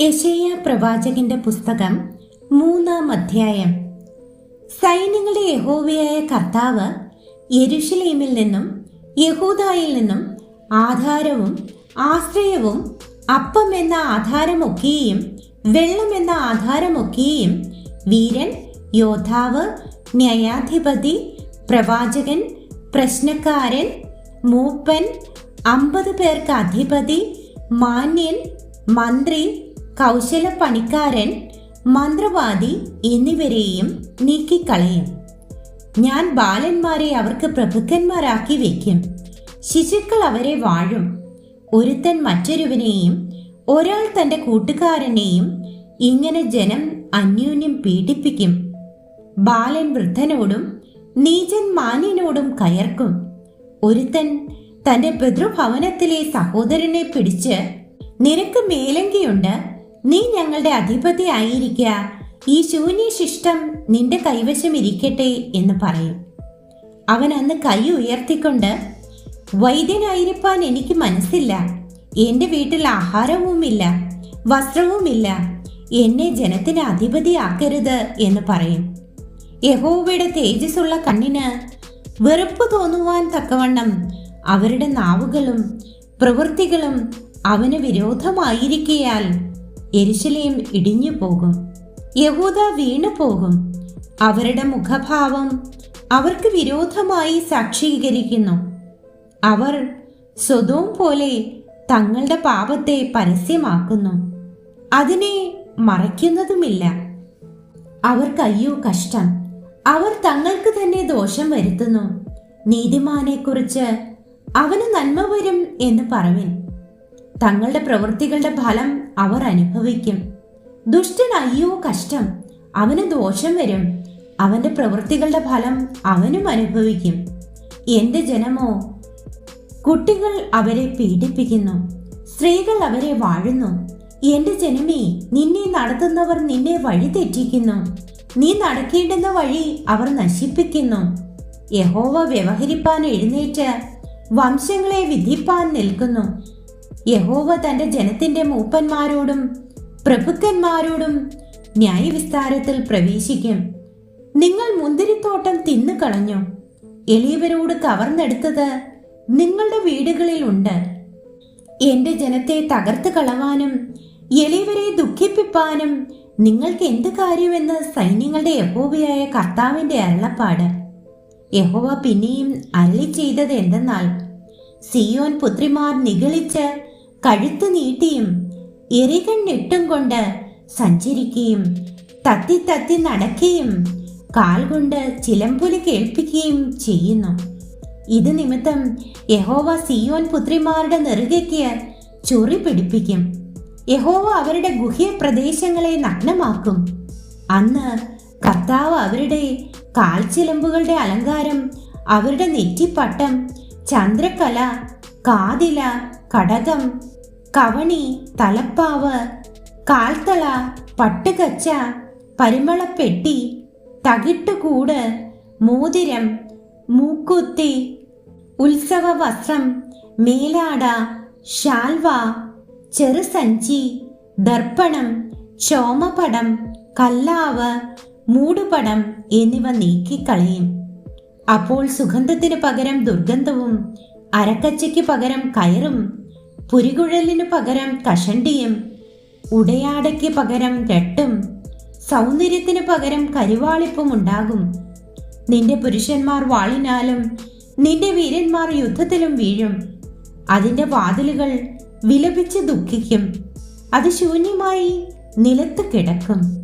യശയ്യ പ്രവാചകന്റെ പുസ്തകം മൂന്നാം അധ്യായം. സൈന്യങ്ങളുടെ യഹോവയായ കർത്താവ് യെരുഷലേമിൽ നിന്നും യഹൂദായിൽ നിന്നും ആധാരവും ആശ്രയവും അപ്പം എന്ന ആധാരമൊക്കെയും വെള്ളം എന്ന ആധാരമൊക്കെയും വീരൻ യോദ്ധാവ് ന്യായാധിപതി പ്രവാചകൻ പ്രശ്നക്കാരൻ മൂപ്പൻ അമ്പത് പേർക്ക് അധിപതി മാന്യൻ മന്ത്രി കൗശല പണിക്കാരൻ മന്ത്രവാദി എന്നിവരെയും നീക്കിക്കളയും. ഞാൻ ബാലന്മാരെ അവർക്ക് പ്രഭുക്കന്മാരാക്കി വയ്ക്കും. ശിശുക്കൾ അവരെ വാഴും. ഒരുത്തൻ മറ്റൊരുവനെയും ഒരാൾ തന്റെ കൂട്ടുകാരനെയും ഇങ്ങനെ ജനം അന്യോന്യം പീഡിപ്പിക്കും. ബാലൻ വൃദ്ധനോടും നീചൻ മാന്യനോടും കയർക്കും. ഒരുത്തൻ തന്റെ പിതൃഭവനത്തിലെ സഹോദരനെ പിടിച്ച് നിനക്ക് മേലങ്കിയുണ്ട്. നീ ഞങ്ങളുടെ അധിപതി ആയിരിക്ക ഈ ശൂന്യശിഷ്ടം നിന്റെ കൈവശം ഇരിക്കട്ടെ എന്ന് പറയും. അവൻ അന്ന് കൈ ഉയർത്തിക്കൊണ്ട് വൈദ്യനായിരിക്കാൻ എനിക്ക് മനസ്സില്ല. എന്റെ വീട്ടിൽ ആഹാരവുമില്ല വസ്ത്രവുമില്ല. എന്നെ ജനത്തിന് അധിപതിയാക്കരുത് എന്ന് പറയും. യഹോവയുടെ തേജസ്സുള്ള കണ്ണിന് വെറുപ്പ് തോന്നുവാൻ തക്കവണ്ണം അവരുടെ നാവുകളും പ്രവൃത്തികളും അവന് വിരോധമായിരിക്കയാൽ എരിശിലേം ഇടിഞ്ഞു പോകും. യഹൂദ വീണു പോകും. അവരുടെ മുഖഭാവം അവർക്ക് വിരോധമായി സാക്ഷീകരിക്കുന്നു. അവർ സ്വതവും പോലെ തങ്ങളുടെ പാപത്തെ പരസ്യമാക്കുന്നു. അതിനെ മറയ്ക്കുന്നതുമില്ല. അവർക്കയ്യോ കഷ്ടം. അവർ തങ്ങൾക്ക് തന്നെ ദോഷം വരുത്തുന്നു. നീതിമാനെക്കുറിച്ച് അവന് നന്മ വരും എന്ന് പറവിൻ. തങ്ങളുടെ പ്രവൃത്തികളുടെ ഫലം അവർ അനുഭവിക്കും. ദുഷ്ടൻ അയ്യോ കഷ്ടം അവന് ദോഷം വരും. അവന്റെ പ്രവൃത്തികളുടെ ഫലം അവനും അനുഭവിക്കും. എന്റെ ജനമോ കുട്ടികൾ അവരെ പീഡിപ്പിക്കുന്നു. സ്ത്രീകൾ അവരെ വാഴുന്നു. എന്റെ ജനമേ നിന്നെ നടത്തുന്നവർ നിന്നെ വഴി തെറ്റിക്കുന്നു. നീ നടക്കേണ്ടുന്ന വഴി അവർ നശിപ്പിക്കുന്നു. യഹോവ വ്യവഹരിപ്പാൻ എഴുന്നേറ്റ് വംശങ്ങളെ വിധിപ്പാൻ നിൽക്കുന്നു. യഹോവ തന്റെ ജനത്തിന്റെ മൂപ്പന്മാരോടും പ്രഭുക്കന്മാരോടും ന്യായവിസ്താരത്തിൽ പ്രവേശിക്കും. നിങ്ങൾ മുന്തിരിത്തോട്ടം തിന്നു കളഞ്ഞു. എളിയവരോട് കവർന്നെടുത്തത് നിങ്ങളുടെ വീടുകളിൽ ഉണ്ട്. എന്റെ ജനത്തെ തകർത്ത് കളവാനും എളിയവരെ ദുഃഖിപ്പിപ്പാനും നിങ്ങൾക്ക് എന്ത് കാര്യമെന്ന് സൈന്യങ്ങളുടെ യഹോവയായ കർത്താവിന്റെ അള്ളപ്പാട് യഹോവ പിന്നെയും അല്ലി ചെയ്തത് എന്തെന്നാൽ സിയോൻ പുത്രിമാർ നിഗളിച്ച് കഴുത്ത് നീട്ടിയും എറികണ്ണിട്ടും കൊണ്ട് സഞ്ചരിക്കുകയും തത്തി തത്തി നടക്കുകയും കാൽ കൊണ്ട് ചിലമ്പുല കേൾപ്പിക്കുകയും ചെയ്യുന്നു. ഇത് നിമിത്തം യഹോവ സിയോൻ പുത്രിമാരുടെ നെറുകയ്ക്ക് ചൊറി പിടിപ്പിക്കും. യഹോവ അവരുടെ ഗുഹ്യ പ്രദേശങ്ങളെ നഗ്നമാക്കും. അന്ന് കർത്താവ് അവരുടെ കാൽച്ചിലമ്പുകളുടെ അലങ്കാരം അവരുടെ നെറ്റിപ്പട്ടം ചന്ദ്രക്കല കാതില കടകം കവണി തലപ്പാവ് കാൽത്തള പട്ടുകച്ച പരിമളപ്പെട്ടി തകിട്ടുകൂട് മോതിരം മൂക്കുത്തി ഉത്സവ വസ്ത്രം മേലാട ഷാൽവ ചെറുസഞ്ചി ദർപ്പണം ചോമപടം കല്ലാവ് മൂടുപടം എന്നിവ നീക്കിക്കളയും. അപ്പോൾ സുഗന്ധത്തിന് പകരം ദുർഗന്ധവും അരക്കച്ചയ്ക്ക് പകരം കയറും. പുരികുഴലിനു പകരം കഷണ്ടിയും ഉടയാടയ്ക്ക് പകരം രട്ടും സൗന്ദര്യത്തിന് പകരം കരിവാളിപ്പും ഉണ്ടാകും. നിന്റെ പുരുഷന്മാർ വാളിനാലും നിന്റെ വീരന്മാർ യുദ്ധത്തിലും വീഴും. അതിന്റെ വാതിലുകൾ വിലപിച്ച് ദുഃഖിക്കും. അത് ശൂന്യമായി നിലത്ത് കിടക്കും.